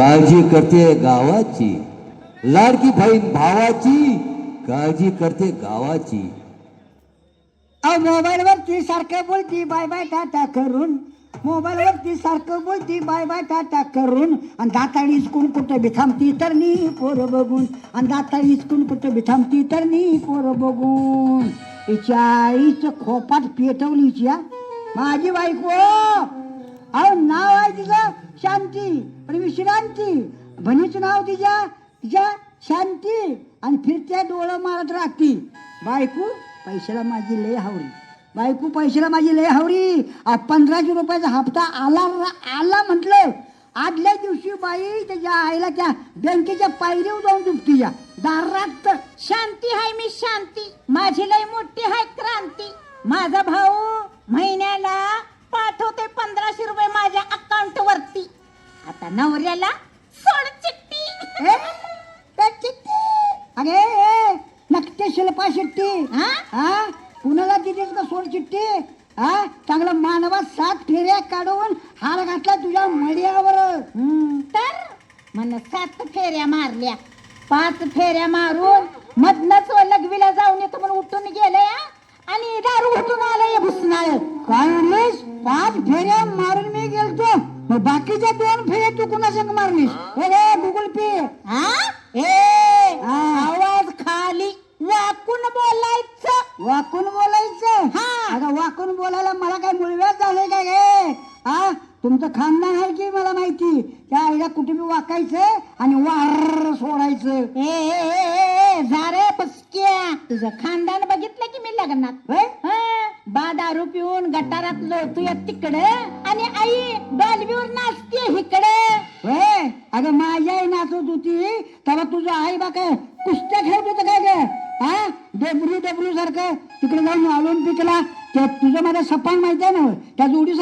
काळजी करते गावाची. लाडकी बहीण भावाची काळजी करते गावाची. अहो मोबाईल वरती सारखं बोलती बाय बाय टाटा करून. मोबाईल वरती सारखं बोलती बाय बाय टाटा करून. आणि दाताळी इचकून कुठं बी थांबती तर नी पोरं बघून. आणि दाताळी इचकून कुठं बी थांबती तर नी पोरं बघून. हिच्या आईच खोपात पेटवली हिच्या माझी बायको. अहो नाव आहे तिचं. शांती पण विश्रांती. बहिणीचं नाव तिच्या तिच्या शांती. आणि फिरत्या डोळं मारत राहती. बायको पैशाला माझी लय हावरी. बायको पैशाला माझी लय हावरी. पंधराशे रुपयाचा हप्ता आला आला म्हटलं. आदल्या दिवशी बाई त्याच्या आईला त्या बँकेच्या पायरीवर जाऊन दुपती या. दारात तर शांती हाय मी शांती. माझी लय मोठी हाय क्रांती. माझा भाऊ महिन्याला पाठवते पंधराशे रुपये माझ्या अकाउंट वरती आता नवऱ्याला सोड चिठ्ठी ए, चिट्टी. नकटे शिल्पा शेट्टी. हा? हा? कुणाला दिलीस का सोड चिट्टी? हा? चांगलं मानवात सात फेऱ्या काढून हार घातला तुझ्या मडियावर हम्म, तर मन सात फेऱ्या मारल्या. पाच फेऱ्या मारून मधनच लघवीला जाऊन येतो म्हणून उठून गेले आणि दारू उठून आलंय भुसनाळ. काय म्हणलीस? पाच फेऱ्या मारून मी गेलतो. बाकीच्या दोन फेऱ्या तू कुणा संग मारलीस गुगल पे हा? ए. आवाज खाली. वाकून बोलायचं. वाकून बोलायचं? हा. अगं वाकून बोलायला मला काय मुळव्यात झालंय काय गे हा? तुमचं खानदान आहे की मला माहिती? त्या आईला कुठे बी वाकायचं आणि वार सोडायचं. ए, ए, ए, ए, जा रे पसक्या तुझं खानदान बघितलं की मी लग्नात? गटारात लोळतोय तिकडे. आणि आई डॉलबीवर नाचते इकडे होय अगं माझी आई नाचत होती. तेव्हा तुझं आई बा काय कुस्त्या खेळत होतं काय ग? हा? डेबरू डेबरू सारखं. तिकडे जाऊन ऑलिम्पिकला. ते तुझं माझं सपान माहिती आहे. ना त्या जोडी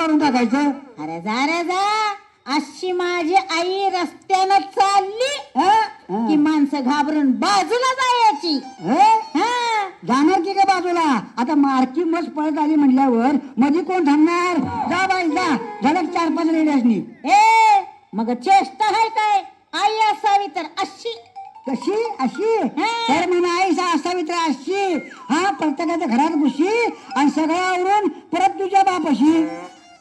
काढून टाकायचं? अरे जा रे जा. अशी माझी आई रस्त्यानं चालली हा? की माणसं घाबरून बाजूला जायची. हे? हा. जाणार की का बाजूला? आता मारकी मस पळत आली म्हटल्यावर मध्ये कोण थांबणार? जा बाई जा. झालं चार पाच लेडीजनी ए मग चेष्टा आहे काय? आई असावी तर अशी. कशी? अशी? हा. तर म्हणा आईसा असावी तर अशी. हा प्रत्येकाच्या घरात घुशी आणि सगळं आवरून परत तुझ्या बापाशी.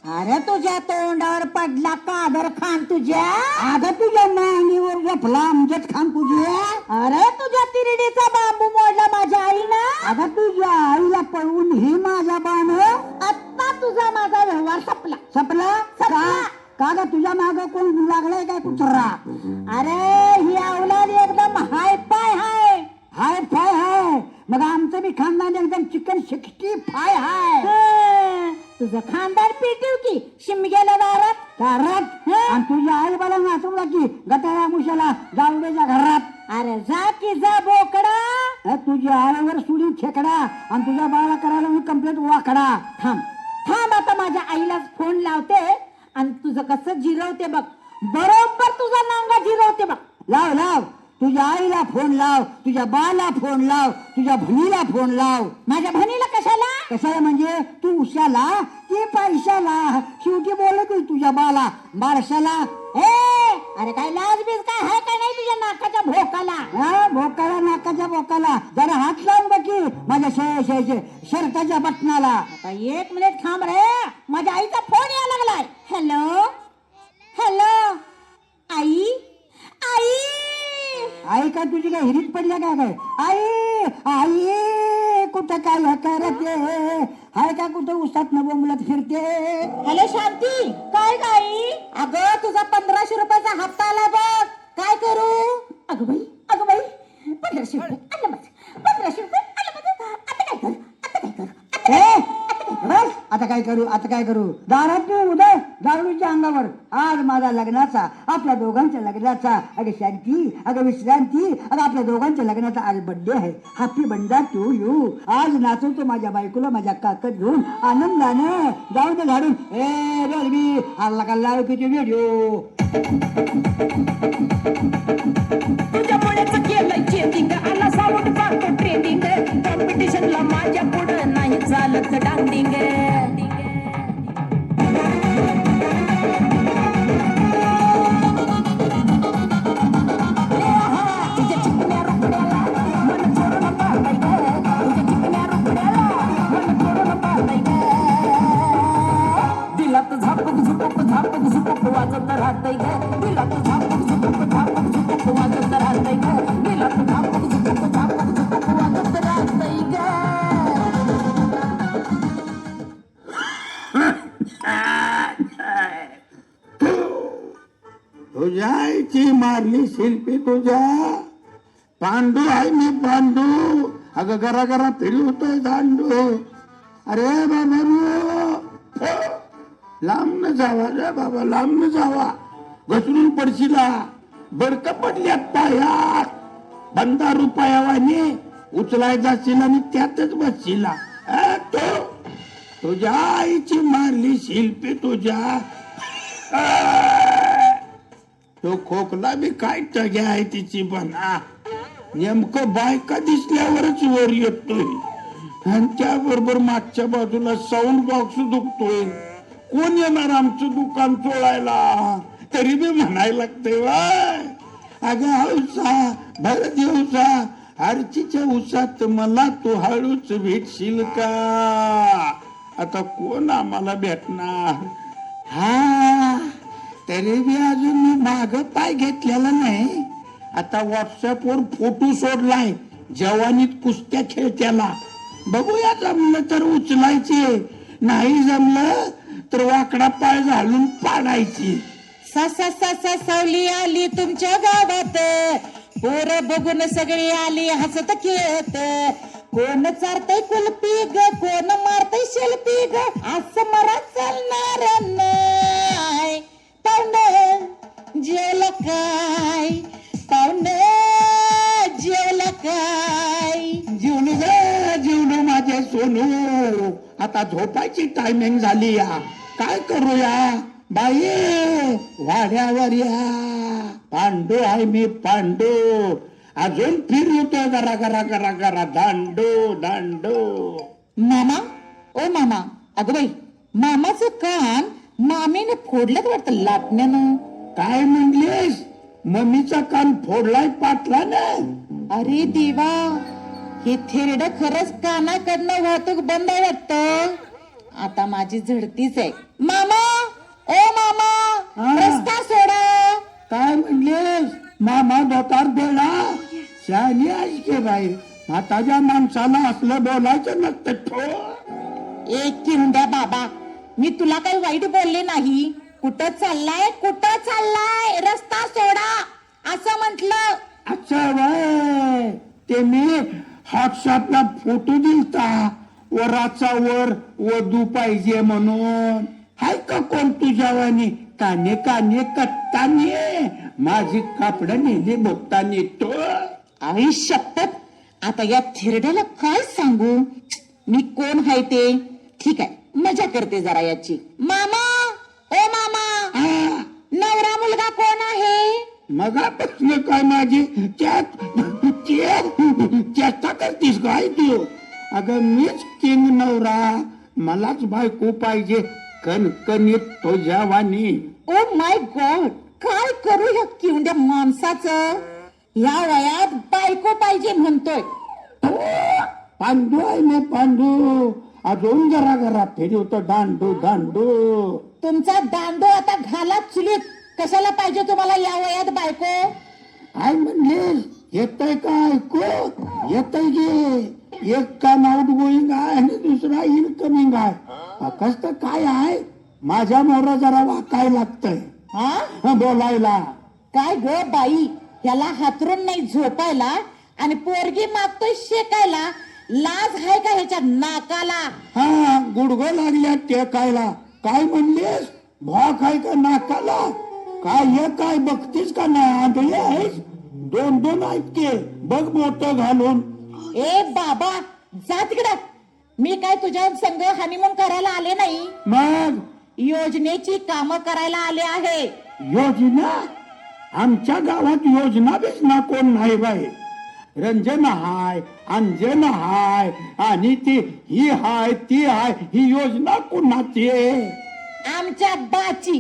अरे तुझ्या तोंडावर पडला कादर खान तुझ्या? आता तुझ्या मांडीवर झोपला आमच्यात खान तुझ्या अरे तुझ्या तिरडीचा बांबू मोडला माझ्या आईनं? आता तुझ्या आईला पळवून ही माझा बाण. आता तुझा माझा व्यवहार संपला. सपला. का का? ग तुझ्या माग कोण लागलाय काय कुत्रा? अरे ही अवलाद एकदम हाय पाय हाय. हाय फाय हाय. मग आमचं बी खानदान एकदम चिकन सिक्स्टी फाय हाय. तुझं खानदार पेटीव की. शिमग्याला दारात. दारात आणि तुझ्या आई बाला नाचवला की गटारा मुशाला जावडेच्या घरात. अरे जा की जा बोकडा. अ, तुझ्या आईवर सुडी खेकडा आणि तुझ्या बाळाला करायला मी कंप्लीट वाकडा. थांब. थांब आता माझ्या आईलाच फोन लावते आणि तुझं कसं जिरवते बघ. बरोबर तुझा नांगा जिरवते बघ. लाव लाव. तुझ्या आईला फोन लाव तुझ्या बाला फोन लाव तुझ्या बहिणीला फोन लाव. माझ्या बहिणीला कशाला? कसं म्हणजे? तू उशाला? ती पैशाला. शेवटी बोलत होती तुझ्या बाला. बाळशाला ए अरे काय लाज बीज काय आहे का नाही तुझ्या नाकाच्या भोकाला? हा भोकाला नाकाच्या भोकाला. जरा हात लावून बघी माझ्या शे- शे- शे- शर्टाच्या बटनाला आता एक मिनिट थांब रे. माझ्या आईचा फोन यायला लागलाय. हॅलो हॅलो आई? आई काय तुझी काय हिरीत पडल्या काय काय? आई आई कुठं काय करते हाय का कुठं उसात न बोंबलत फिरते? हॅलो शांती काय गाई अगं तुझा पंधराशे रुपयाचा हप्ता आला बघ. काय करू? अगं बाई अगं बाई पंधराशे रुपये आलं पंधराशे रुपये आलं आता काय कर आता काय कर? बस आता काय करू आता काय करू? दारात उदय दारूच्या अंगावर. आज माझा लग्नाचा आपल्या दोघांच्या लग्नाचा. अगं शांती अगं विश्रांती अगं आपल्या दोघांच्या लग्नाचा आज बड्डे आहे. हॅपी बंडा टू यू आज नाचवतो माझ्या बायकोला माझ्या काकत घेऊन. आनंदाने जाऊ दे झाडून. ए रवी आला का लाव किती व्हिडिओ तुझ्या पुढं नाही चालत डांडिंग. तुझ्या पांडू आहे मी पांडू। अगं घरा घरा होतोय दांडू अरे बाबा हो। लांब न जावा रे बाबा लांब न जावा। घसरून पडशीला। बडक पडल्यात पायात। बंदा रुपयावाने उचलाय जाशील आणि त्यातच बसशीला। तो तुझ्या आईची मारली शिल्पी तुझ्या। तो खोकला बी काय टग्या आहे तिची पण आ. नेमकं बायका दिसल्यावरच वर येतोय. आणि त्याबरोबर मागच्या बाजूला साऊंड बॉक्स दुखतोय. कोण येणार आमचं दुकान चोळायला? तरी बी म्हणायला लागतंय वाय अगं हौसा भर दिवसा आरचीच्या उसात मला तू हळूच भेटशील का? आता कोण आम्हाला भेटणार? हा तरी बी अजून मी माग पाय घेतलेला नाही. आता व्हॉट्सअपवर फोटो सोडलाय. जवानीत कुस्त्या खेळत्याला. बघूया जमलं तर उचलायचे. नाही जमलं तर वाकडा पाय घालून पाडायची. सासा सासा सावली आली तुमच्या गावात. पोर बघून सगळी आली हसत खेळत. कोण चारतय कुलपी ग कोण मारतय शिल्पी ग. असं मरा चालणार नाही पाहुणे जेवलं काय? पाहुणे जेवलं काय? जीवलू ग जीवलू माझे सोनू. आता झोपायची टायमिंग झाली या. काय करूया बाई वाड्यावर या. पांडू आहे मी पांडू. अजून फिरवतो गरा गरा गरा गरा दांडू दांडू. मामा ओ मामा. अगं बाई मामाचं कान मामीने फोडलं वाटतं लाटण्यानं. काय म्हणलीस? मम्मीचा कान फोडलाय पाटला ना अरे देवा हे थेरड खरंच कानाकडनं वाहतूक बंद आहे वाटत. आता माझी झडतीच आहे. मामा ओ मामा. रस्ता सोडा. काय म्हणलीस? मामा दोतार देला शानी आज के बाई? हाताच्या माणसाला असलं बोलायचं नसतं ठो. एक किंड्या बाबा मी तुला काही वाईट बोलले नाही. कुठं चाललाय? कुठं चाललाय? रस्ता सोडा. असं म्हंटल. अच्छा बाय ते मी व्हॉट्सअपला फोटो दिलता. वराचा वर वधू पाहिजे म्हणून. हाय का कोण तुझ्यावानी काने काने कत्ताने माझी कापड नेली बोगताने तो. आई शपथ. आता या थिरड्याला काय सांगू? मी कोण आहे ते? ठीक आहे. मजा करते जरा याची. मामा ओ मामा हा नवरा मुलगा कोण आहे? मगापासून काय माझी? चेष्टा करतीस काय तू? अगं मीच किंग नवरा. मलाच बायको पाहिजे. कणकणीत तुझ्या वाणी ओ माय गॉड काय करू ह्या किवड्या माणसाचं? या वयात बायको पाहिजे म्हणतोय. पांडू आहे मी पांडू? अजून जरा जरा फिरवतो दांडू दांडू. तुमचा दांडो आता घाला चुलीत. कशाला पाहिजे तुम्हाला या वयात बायको? काय म्हणलीस येतय का ऐकू? येतय गे एक कान आउट गोईंग आहे आणि दुसरा इनकमिंग आहे. कसं काय आहे? माझ्या मोरा जरा वाकाय लागतंय. हा बोलायला. काय ग बाई? ह्याला हातरून नाही झोपायला आणि पोरगी मागतोय शेकायला. लाज आहे का ह्याच्या नाकाला. हा गुडघं लागल्या टेकायला काय म्हणलीस? भॉक आहे का नाकाला? काय हे काय बघतीस का नाही? आंधळी आहेस? दोन दोन के बघ मोठं घालून. ए बाबा जा तिकडं. मी काय तुझ्या संघ हनीमून करायला आले नाही? मग? योजनेची कामं करायला आले आहे. योजना? आमच्या गावात योजना बिजना कोण नाही बाई. रंजन हाय अंजन हाय आणि ती ही हाय ती हाय ही योजना कोणाची? आमच्या बाची.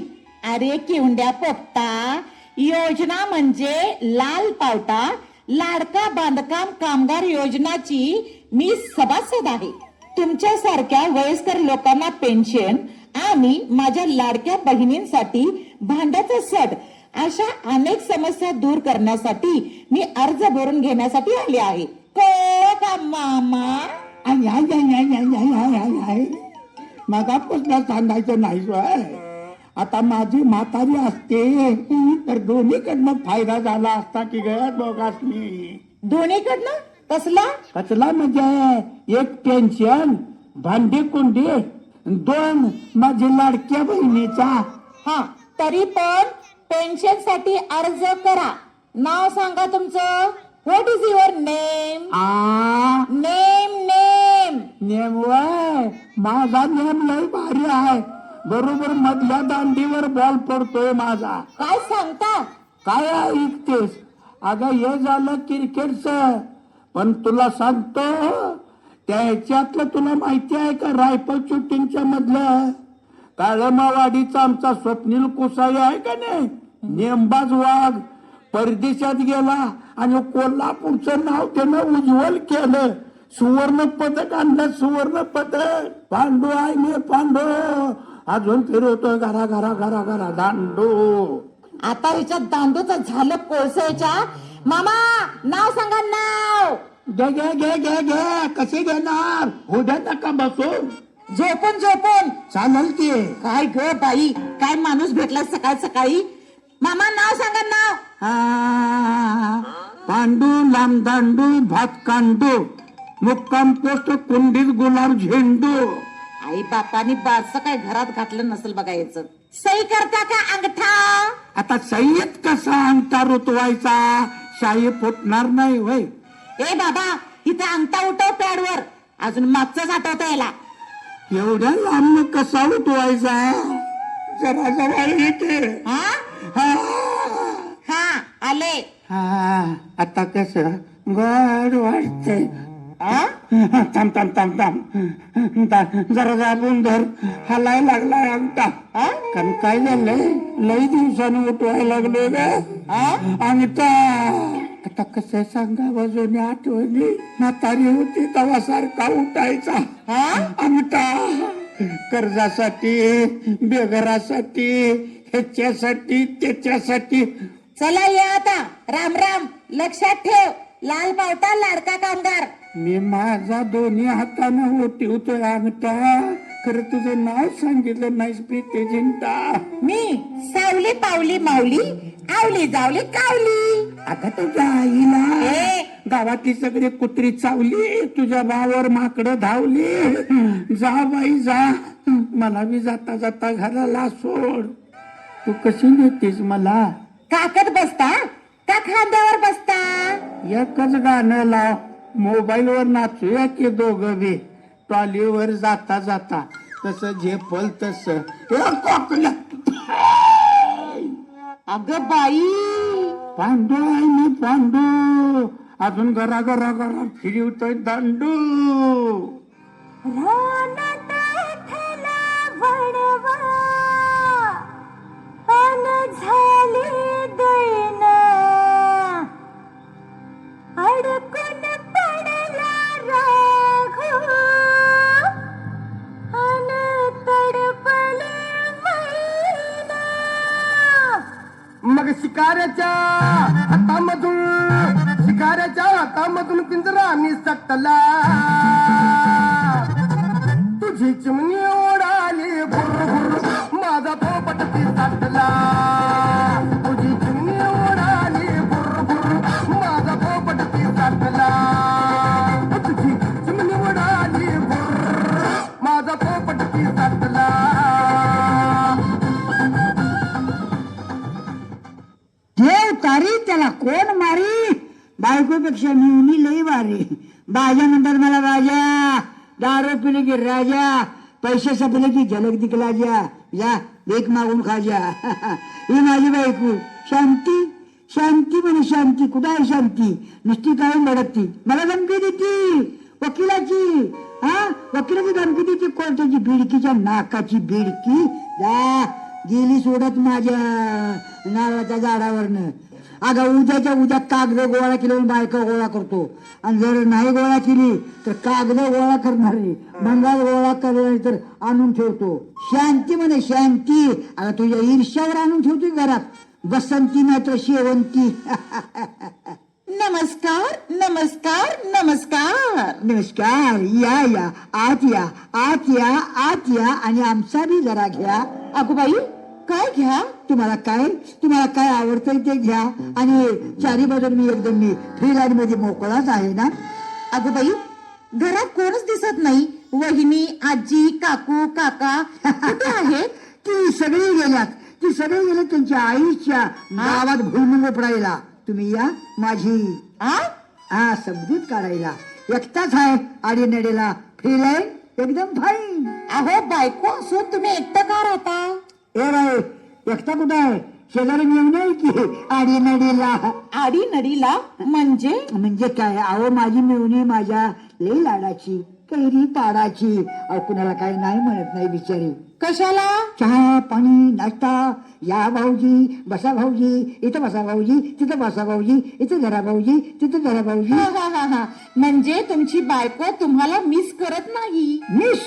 अरे किवंड्या पोपटा योजना म्हणजे लाल पावटा लाडका बांधकाम कामगार योजनाची मी सभासद आहे. तुमच्या सारख्या वयस्कर लोकांना पेन्शन आणि माझ्या लाडक्या बहिणींसाठी भांड्याचा सट अशा अनेक समस्या दूर करण्यासाठी मी अर्ज भरून घेण्यासाठी आली आहे. मला प्रश्न सांगायचं नाही आता माझी म्हातारी असते. तर दोन्हीकडनं फायदा झाला असता की गळ्यात मी दोन्हीकडनं? कसला? कसला म्हणजे? एक पेन्शन भांडी कुंडी दोन माझी लाडक्या बहिणीचा. हा तरी पण पेन्शनसाठी अर्ज करा. नाव सांगा तुमचं. What is your name ah. Name name name वय. माझा नेम लय भारी आहे. बरोबर मधल्या दांडीवर बॉल पडतोय माझा. काय सांगता? काय ऐकतेस अगं हे झालं क्रिकेटच. पण तुला सांगतो त्याच्यातलं तुला माहिती आहे का? रायफल शूटिंगच्या मधलं? काळमावाडीचा आमचा स्वप्नील कुसाई आहे का नाही? नेमबाज वाघ. परदेशात गेला आणि कोल्हापूरचं नाव त्यानं उज्ज्वल केलं. सुवर्ण पदक आणलं सुवर्ण पदक. पांडू आहे मी पांडू. अजून फिरवतोय घरा घरा घरा घरा दांडू. आता हिच्यात दांडूच झालं कोळसाच्या. मामा नाव सांगा नाव. घे घे घे घे घे. कसे घेणार? उद्या नका बसून. झोपून झोपून. चालेल की. काय ग बाई? काय माणूस भेटला सकाळ सकाळी? मामा नाव सांगा नाव. पांडू लांबदांडू भात कांडू. मुक्काम पोस्ट कुंडीत गुलाब झेंडू. आई बापानी बारस काय घरात घातलं नसेल बघायचं सही करता का अंगठा? आता सय्यद कसा अंगठा रुतवायचा? शाही फुटणार नाही होय ए बाबा इथं अंगठा उठव पॅडवर अजून मागचंच आठवता याला. एवढ्या लांब कसा उठवायचा? जरा जवळ येते हा? हा. हा आले. हा आता कस? गोड वाटतंय. आ? थांब थांब थांब थांब. जरा दाबून धर. हलाय लागलाय अंगठा आ? कारण काय झालंय? लई दिवसानं उठवायला लागलोय ग. आ? अंगठा आता कसं सांगा बाजूने आठवणी? म्हातारी होती तवा सारखा उठायचा. हा? अंगठा कर्जासाठी बेघरासाठी ह्याच्यासाठी त्याच्यासाठी. चला या आता. राम राम. लक्षात ठेव. लाल पावटा लाडका कामगार. मी माझा दोन्ही हातानं उठवतोय अंगठा खरं तुझं नाव सांगितलं नाहीस प्रीती जिंटा मी सावली पावली माऊली आवली जावली कावली. आता तुझ्या आईला ए. गावातली सगळी कुत्री चावली तुझ्या भावावर माकडं धावली. जा बाई जा. मला बी जाता जाता घराला सोड. तू कशी नेतीस मला? काकत बसता? का खांद्यावर बसता? एकच गाणं लाव. मोबाईल वर नाचूया की दोघं बी. ट्रॉलीवर जाता जाता तसं झेपल तस. कोकला अग बाई! पांडू आहे मी पांडू. अजून घरा घरा घरा फिरवतोय दांडू शिकाऱ्याच्या हातामधून शिकाऱ्याच्या हातामधून पिंजरा निसटला तुझी चिमणी ओढाली भुर भुर माझा पोपट पिसटला सटला बायकोपेक्षा मी लई भारी. बाजा म्हणतात मला राजा दारू पिले की राजा पैसे सपले की झलक दिकला जा या एक मागून खा ही माझी बायको. शांती शांती म्हणे शांती कुठं आहे शांती? नुसती काय भडकती. मला धमकी देती वकिलाची. हा? वकिलाची धमकी देती कोर्टाची बिडकीच्या नाकाची बिडकी. जा गेली सोडत माझ्या नारळाच्या झाडावरनं. अगं उद्याच्या उद्या कागद गोळा केल्यावर बायका गोळा करतो. आणि जर नाही गोळा केली तर कागद गोळा करणार बंगाल गोळा करणार तर आणून ठेवतो. शांती म्हणे शांती. अगं तुझ्या ईर्ष्यावर आणून ठेवतोय घरात. बसंती नाही तर शेवंती. नमस्कार नमस्कार नमस्कार. नमस्कार. या या. आत या. आत या आत या. आणि आमचा बी जरा घ्या. अगोबाई काय घ्या? तुम्हाला काय तुम्हाला काय आवडतंय ते घ्या. आणि चारी बाजून मी एकदम मी फ्री लाईन मध्ये मोकळाच आहे ना. अगोबाई घरात कोणच दिसत नाही. वहिनी आजी काकू काका कुठे आहेत ती सगळी गेल्यात. ती सगळी गेले त्यांच्या आईच्या गावात भुईमुंग उपडायला तुम्ही या माझी. आ? हा समजूत काढायला. एकटाच आहे आडी नडीला फ्री लाईन एकदम फाईन अहो बायको असून तुम्ही एकटं का राहता? बाई एकटा कुठं आहे शेजारी मिळून आहे की? आडी नडीला. आडी नडीला म्हणजे? म्हणजे काय? अहो माझी मिळवणी माझ्या लई लाडाची कैरी पाडाची अहो कुणाला काही नाही म्हणत नाही बिचारी. कशाला? चहा पाणी नाश्ता या भाऊजी बसा भाऊजी इथं बसा भाऊजी तिथं बसा भाऊजी इथं जरा भाऊजी तिथं जरा भाऊजी. हा, हा, हा, हा. म्हणजे तुमची बायको तुम्हाला मिस करत नाही? मिस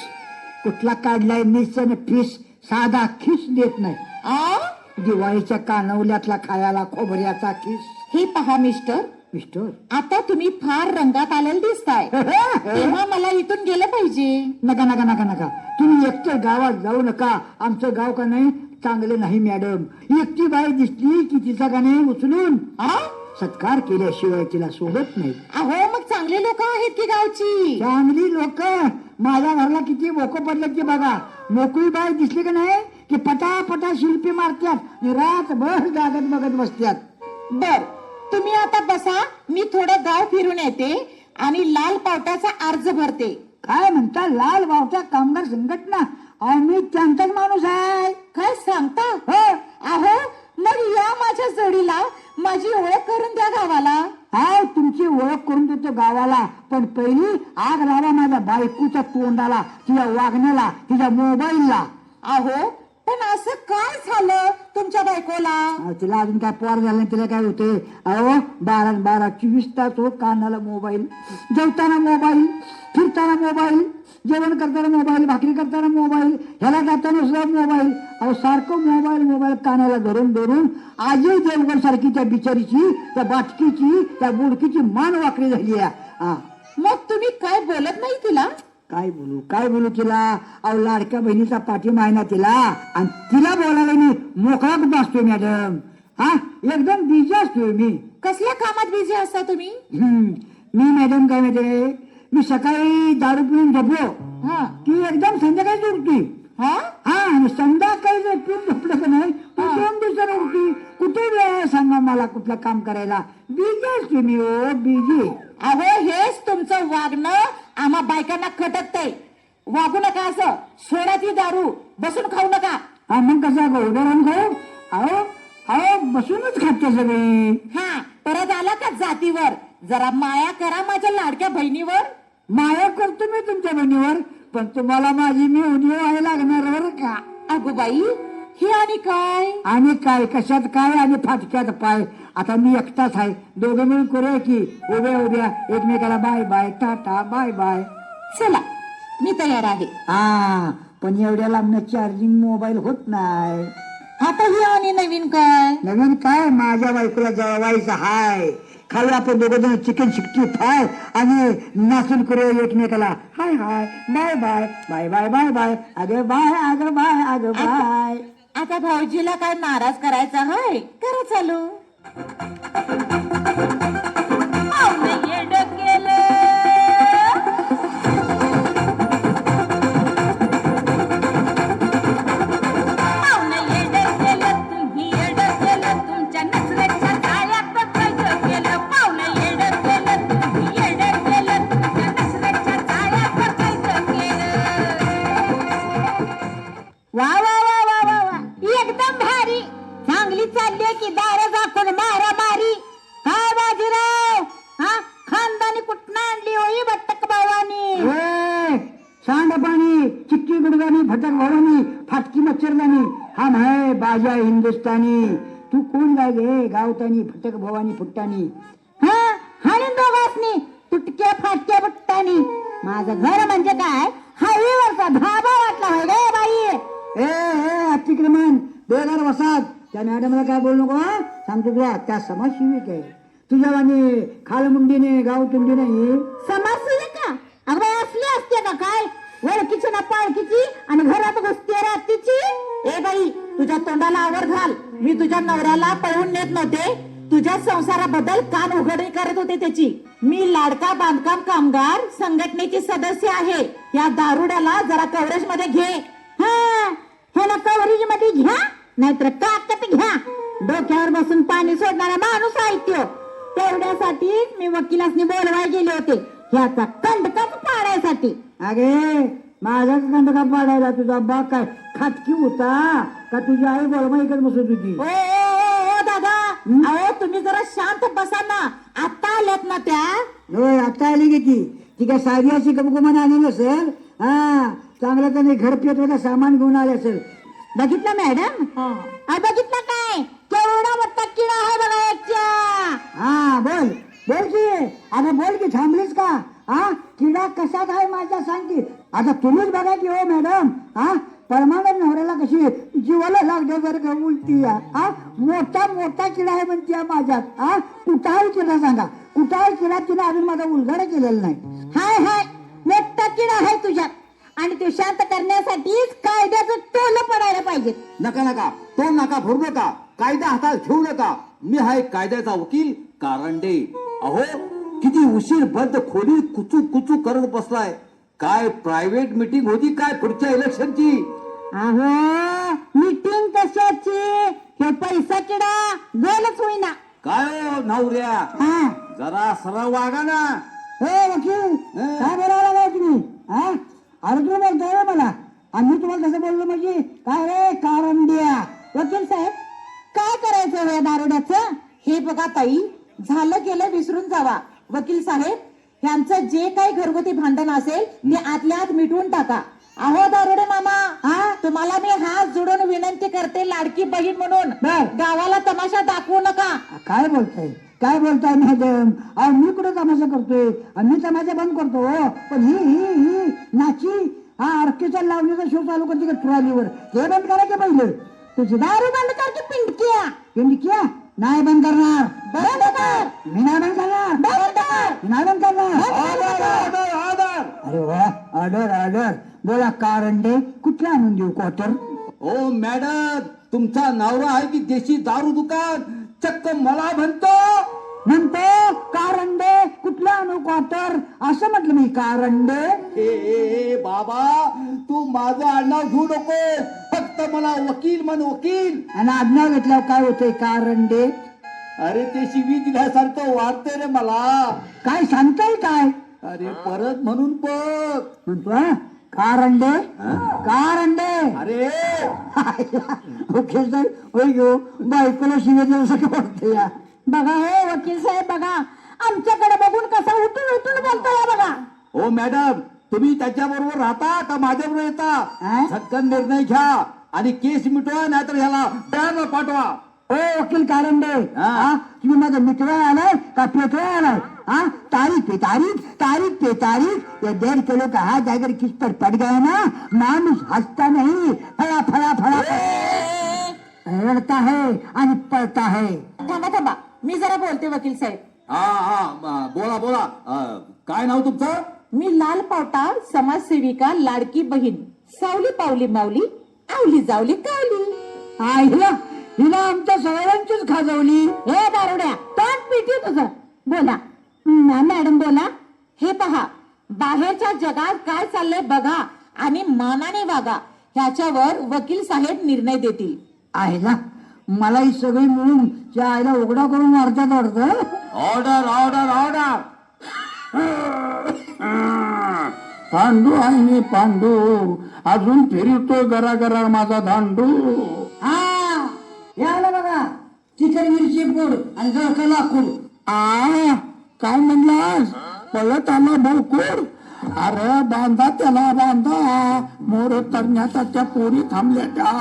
कुठला काढलाय मिस आणि फिस साधा खिस देत नाही. आ? दिवाळीच्या कानवल्यातला खायला खोबऱ्याचा खिस हे पहा मिस्टर. मिस्टर? आता तुम्ही फार रंगात आलेले दिसताय. तेव्हा मला इथून गेलं पाहिजे. नका नका नका नका. तुम्ही एकटं गावात जाऊ नका. आमचं गाव का नाही चांगलं नाही मॅडम. एकटी बाई दिसली की तिचा का नाही उचलून? आ? सत्कार केल्याशिवाय तिला सोडत नाही. अहो मग चांगले लोक आहेत की गावची? चांगली लोक? माझ्या घरला किती मोक पडले ते बघा. मोकळी बाई दिसली का नाही? की पटापटा शिल्पी मारत्यात रातभर जागत बघत बसत्यात. बर तुम्ही आता बसा मी थोडं गाव फिरून येते आणि लाल पावट्याचा अर्ज भरते. काय म्हणता लाल बावटा कामगार संघटना? अहो मी त्यांचाच माणूस आहे. काय सांगता? हो. अहो मग या माझ्या जोडीला माझी ओळख करून द्या गावाला. हा तुमची ओळख करून देतो गावाला. पण पहिली आग लावा माझ्या बायकोच्या तोंडाला तिच्या वागण्याला तिच्या मोबाईलला. अहो पण असं काय झालं तुमच्या बायकोला? अहो, तिला अजून काय पोर झालं नाही, तिला काय होते अहो बारा बारा चोवीस तास हो कानाला मोबाईल जेवताना मोबाईल फिरताना मोबाईल जेवण करताना मोबाईल भाकरी करताना मोबाईल ह्याला जाताना सुद्धा मोबाईल. अहो सारखं मोबाईल मोबाईल कानाला धरून धरून आजही देवगड सारखी त्या बिचारीची त्या बाटकीची त्या बुडकीची मान वाकडी झाली आहे. हा मग तुम्ही काय बोलत नाही तिला? काय बोलू? काय बोलू तिला? अहो लाडक्या बहिणीचा पाठिंबा आहे ना तिला? आणि तिला बोलायला मी मोकळा कुठं असतो मॅडम हा? एकदम बिझी असतोय मी. कसल्या कामात बिझी असता तुम्ही? हम्म. मी मॅडम काय माहिती मी सकाळी दारू पिऊन झोपलो. हा. की एकदम संध्याकाळी उठती हा? हा आणि संध्याकाळी जर पिऊन झोपलं का नाही दोन दिवसाला उठती कुठे वेळ आहे सांगा मला कुठलं काम करायला? बिझी असते मी हो. बिझी अहो हेच तुमचं वागणं आम्हा बायकांना खटकतंय. वागू नका असं. सोडा ती दारू. बसून खाऊ नका. हा मग कसं गो? उदाहरण खाऊ? अहो अहो बसूनच खाते सगळे? हा परत आला का जातीवर? जरा माया करा माझ्या लाडक्या बहिणीवर. माया करतो मी तुमच्या बहिणीवर पण तुम्हाला माझी मी उणीव आहे लागणार बरं का? अगो बाई हे आणि काय? आणि काय? कशात काय आणि फाटक्यात पाय? आता मी एकटाच आहे. दोघं मिळून करूया की? उभ्या उभ्या. एकमेकाला bye bye. Tata bye bye. चला मी तयार आहे. हा पण एवढ्या लांबनं चार्जिंग मोबाईल होत नाही. आता हे आणि नवीन काय? नवीन काय? माझ्या बायकोला जळवायचं हाय. खाली आपण दोघं जण चिकन सिक्स्टी फाय आणि नाचून करूया एकमेकाला. Hi hi. Bye bye. Bye bye bye bye. अगं बाय अगं बाय अगं बाय. आता भाऊजीला काय नाराज करायचा हाय? करा चालू. गावतानी फटक भवानी फुट्टानी हा हाणून दोघांनी तुटक्या फाटक्या बुट्टानी. माझं घर म्हणजे काय? हायवेवरचा धाबा वाटला होय गे बाई. ए ए अतिक्रमण. बेगार वसात त्या मॅडमला काय बोलू नको हं? सांगतो तुला त्या समाजसेविक आहे. तुझ्या वाणी खालमुंडीने गाव तुंडी नाही समाजसेविका अगं बाई असली असते का काय? ओळखीची ना पाळखीची आणि घरात घुसते रात्रीची? ए बाई तुझ्या तोंडाला आवर घाल. मी तुझ्या नवऱ्याला पळवून नेत नव्हते. तुझ्या संसाराबद्दल कान उघडणी करत होते त्याची. मी लाडका बांधकाम कामगार संघटनेची सदस्य आहे. या दारुड्याला जरा कव्हरेजमध्ये घे. हा ह्याला कव्हरेजमध्ये घ्या नाहीतर काकत घ्या. डोक्यावर बसून पाणी सोडणारा माणूस आहे त्यो तेवढ्यासाठीच मी वकिलासनी बोलवाय गेले होते. ह्याचा कंडकच पाडायसाठी. अगे माझाच दंडका पाडायला तुझा बाग काय खाटकी होता? का तुझी आई बोलमा इकडे बसत होती? ओ, दादा अहो तुम्ही जरा शांत बसा ना. आता आल्यात ना त्या. होय आता आली की ती. ती काय साधी अशी गमगुमान आली नसेल हा चांगलं त्याने घर पेटवायला सामान घेऊन आले असेल. बघितलं मॅडम? बघितलं काय? केवढा मोठा किडा आहे बघा याच्या. हा बोल. बोल की. अगं बोल की थांबलीस का? हा किडा कशात आहे माझ्या सांग की आता तुम्हीच बघा की हो मॅडम. हा परमानंद नवऱ्याला कशी जीवाला लागण्यासारखं बोलती या. हा? मोठा मोठा किडा आहे म्हणती या माझ्यात. हा? कुठाही किडा सांगा. कुठाही किडा तिला अजून माझा उलगडा केलेला नाही. हाय हाय. मोठा किडा आहे तुझ्यात. आणि तू शांत करण्यासाठीच कायद्याचं टोलं पडायला पाहिजे. नका नका. तो नका भरू नका. कायदा हातात घेऊ नका. मी हा एक कायद्याचा वकील कारंडे अहो किती उशीर बद्ध खोली कुचू कुचू करत बसलाय. काय प्रायव्हेट मीटिंग होती काय पुढच्या इलेक्शनची अहो मीटिंग कशाची? हे पैसा किडा गोलच होईना. काय हो, नवऱ्या? हा. जरा सरळ वागा ना. हे वकील काय बोलायला लागलाय तुम्ही? हा? अरे तुम्ही बोलताय ना मला. मी तुम्हाला तसं बोललो म्हणजे? काय रे कारंडिया? वकील साहेब काय करायचं हो दारुड्याचं? हे बघा ताई झालं गेलं विसरून जावा. वकील साहेब ह्यांचं जे काही घरगुती भांडण असेल ते आतल्या आत मिटवून टाका. अहो दारुडे मामा तुम्हाला मी हात जोडून विनंती करते लाडकी बहीण म्हणून. बर. गावाला तमाशा दाखवू नका. काय बोलताय? काय बोलताय मॅडम अहो मी कुठे तमाशा करतोय? मी तमाशा बंद करतो हो. पण ही ही ही नाची हा ऑर्केस्ट्रा लावणीचा शो चालू करते का ट्रॉलीवर? हे बंद करा की पहिले. तुझी दारू बंद कर की पिंडकिया. पिंडकिया? नाही बंद करणार. बंद कर. मी नाही बंद करणार. बंद कर मी नाही बंद करणार अरे वा ऑर्डर ऑर्डर. बोला कारंडे कुठल्या आणून देऊ क्वार्टर? ओ मॅडम तुमचा नवरा आहे की देशी दारू दुकान? चक्क मला म्हणतो. म्हणतो कारंडे कुठलं आणू क्वार्टर? असं म्हटलं मी कारंडे ए, ए, ए, बाबा तू माझं आडनाव घेऊ नको फक्त मला वकील म्हण वकील? आणि आज्ञा घेतल्यावर काय होतंय? कारंडे अरे ते शिवी दिल्यासारखं वाटतंय रे मला. काय सांगताय काय? अरे परत म्हणून बघ. म्हणतो हा? कारंडे कारंडे अरे! ओके सर गो बायकोला शिवे दिल्यासारखं वाटतं या. बघा हो वकील साहेब बघा. आमच्याकडे बघून कसा उठून उठून बोलतोय बघा. ओ मॅडम तुम्ही त्याच्या बरोबर राहता का? माझ्या बरोबर हा? येता झटकन निर्णय घ्या. आणि केस मिटवा नाहीतर ह्याला बॅनर पाठवा. ओ वकील कारंडे हा. हा? तुम्ही माझा मित्र आलाय का पेटवा आलाय? हाँ? तारीख पे तारीख तारीख पे तारीख. ये डेढ़ किलो का हाथ अगर किस पर पड़ गया ना मानुष हंसता नहीं. फड़ा फड़ा फड़ा रड़ता है आणि पळता है. थांबा थांबा. मी जरा बोलते वकील साहेब. हा हा बोला बोला. काय नाव तुमचं? मी लाल पावटा समाजसेविका लाडकी बहीण. सावली पावली मावली आवली जावली कावली हा हिला हिला आमच्या सगळ्यांचीच खाजवली. हे दारुड्या तोंड पिटी तुझं. बोला. हं, मॅडम बोला. हे पहा बाहेरच्या जगात काय चाललंय बघा आणि मानाने वागा. ह्याच्यावर वकील साहेब निर्णय देतील. आहे ना मला ही सगळी मिळून त्या आईला उघडा करून मारतात वाटतं ऑर्डर ऑर्डर ऑर्डर पांडू आहे मी पांडू. अजून फिरतो गरा गरा माझा धांडू. हा बघा. चिकन मिरची पूड आणि जळका लाकूड. आ काय म्हणलास? पळत आला भाऊकोड अरे बांधा त्याला बांधा. मोर तरण्याचा त्या पोरी थांबल्या त्या.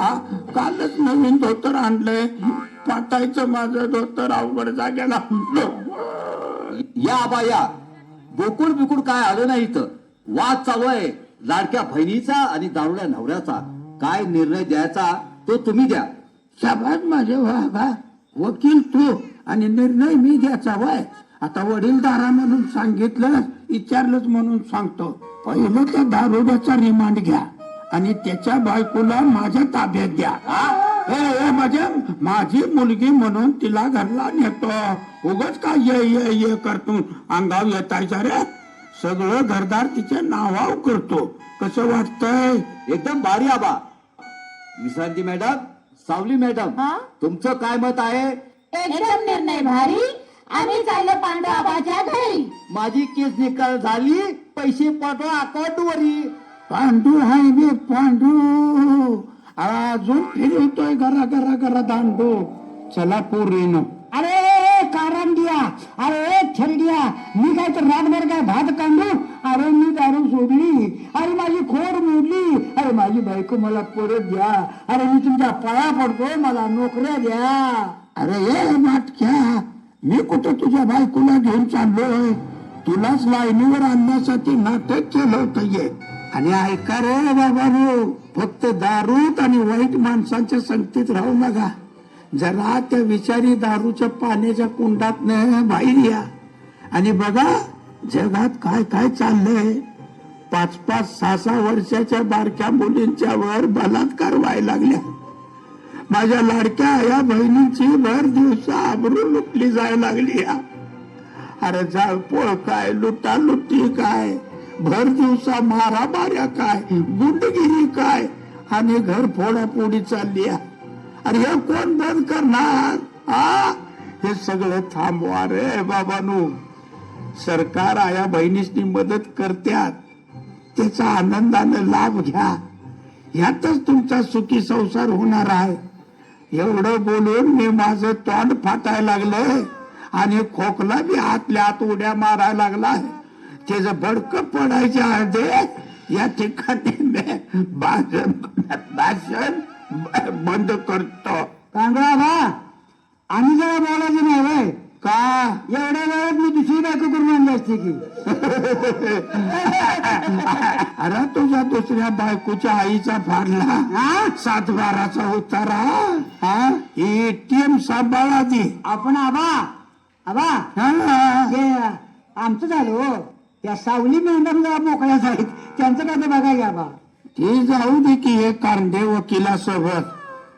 कालच नवीन धोतर आणलंय पाटायचं माझं धोतर अवघड जाग्याला या आबा या बोकुड बिकुड काय आलं नाही इथं? वाद चालू आहे. लाडक्या बहिणीचा आणि दारुड्या नवऱ्याचा. काय निर्णय द्यायचा तो तुम्ही द्या. शाबास माझे वाघा वकील तू आणि निर्णय मी द्यायचा वय. आता वडीलधारा म्हणून सांगितलं विचारलंच म्हणून सांगतो. पहिलं त्या दारुड्याचा रिमांड घ्या आणि त्याच्या बायकोला माझ्या ताब्यात द्या. ए, माझ्या माझी मुलगी म्हणून तिला घरला नेतो. उगच काय ये ये ये करतो अंगाव येतायचा रे? सगळं घरदार तिच्या नावाव करतो. कसं वाटतंय? एकदम भारी आबा. विश्रांती मॅडम सावली मॅडम हा? तुमचं काय मत आहे? एकदम निर्णय भारी. आम्ही चाललो पांडवाबाच्या घरी. माझी केस निकाल झाली पैसे पाठवा अकाउंट वरी पांडू हाय बे पांडू. अजून फिरवतोय घरा घरा घरा दांडू. चला पोरीनो. अरे कारंडिया अरे थेरडिया मी काय तर रातभर काय भात कांडू अरे मी दारू सोडली अरे माझी खोड मोडली अरे माझी बायको मला परत द्या. अरे मी तुमच्या पाया पडतो मला नोकऱ्या द्या. अरे ये नाटक्या मी कुठं तुझ्या बायकोला घेऊन चाललोय? तुलाच लाईनीवर आणण्यासाठी नाटक केलं होतं ये. आणि ऐका रे बाबा फक्त दारूत आणि वाईट माणसांच्या संगतीत राहू नका. जरा त्या विचारी दारूच्या पाण्याच्या कुंडात बाहेर या. आणि बघा जगात काय काय चाललंय. पाच पाच सहा सहा वर्षाच्या बारक्या मुलींच्या वर बलात्कार व्हायला लागल्या माझ्या लाडक्या या बहिणींची भर दिवसा आबरू लुटली जायला लागली. या. अरे जाळपोळ काय लुटा लुटी काय भर दिवसा मारा माऱ्या काय गुंडगिरी काय आणि घर फोडाफोडी चालली अरे हे कोण बंद करणार? आ? हे सगळं थांबवा रे बाबानू. सरकार आया बहिणीसनी मदत करत्यात. त्याचा आनंदानं लाभ घ्या. ह्यातच तुमचा सुखी संसार होणार आहे. एवढं बोलून मी माझं तोंड फाटायला लागलंय आणि खोकला बी आतल्या आत उड्या मारायला लागलाय त्याचं बडक पडायच्या आधी या ठिकाणी मी भाषण भाषण बंद करतो. कांगळा बा आम्ही जरा बोलायचं नाही वय का? एवढ्या वेळात मी दुसरी बायको करून आणली असते की? अरे तुझ्या दुसऱ्या बायकोच्या आईचा फाडला हा? सातबाराचा उतारा. हा एटीएम सांभाळा दे आपण आबा आबा. हा? हे आमचं झालं हो. त्या सावली मॅडम जरा मोकळ्या झालीत त्यांचं काय ते बघा घ्या बा ते जाऊ दे की हे कारंडे वकिलासोबत.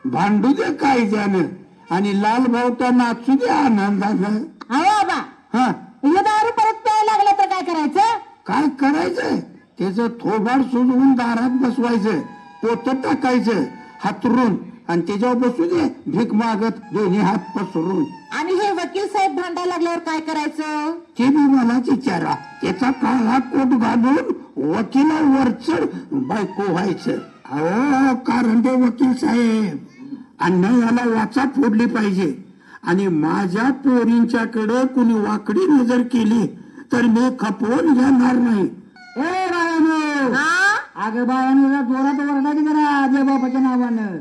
भांडू दे कायद्यानं. आणि लाल भाऊ तर नाचू दे आनंदानं. अहो आबा हा. हे दारू परत प्यायला लागला तर काय करायचं? काय करायचं? त्याचं थोबाड सोडवून दारात बसवायचं पोत टाकायचं हातरून आणि त्याच्यावर बसू दे भीक मागत दोन्ही हात पसरून. आणि हे वकील साहेब भांडायला लागल्यावर काय करायचं? ते मी मलाच विचारा. त्याचा काळा कोट घालून वकिला वरचड बायको व्हायचं. अहो कारण ते वकील साहेब. आणि न ह्याला वाचा फोडली पाहिजे. आणि माझ्या पोरींच्याकडे कुणी वाकडी नजर केली तर मी खपवून घेणार नाही. अग बाळानो जोरात वरडा की जरा आजी बापाच्या नावानं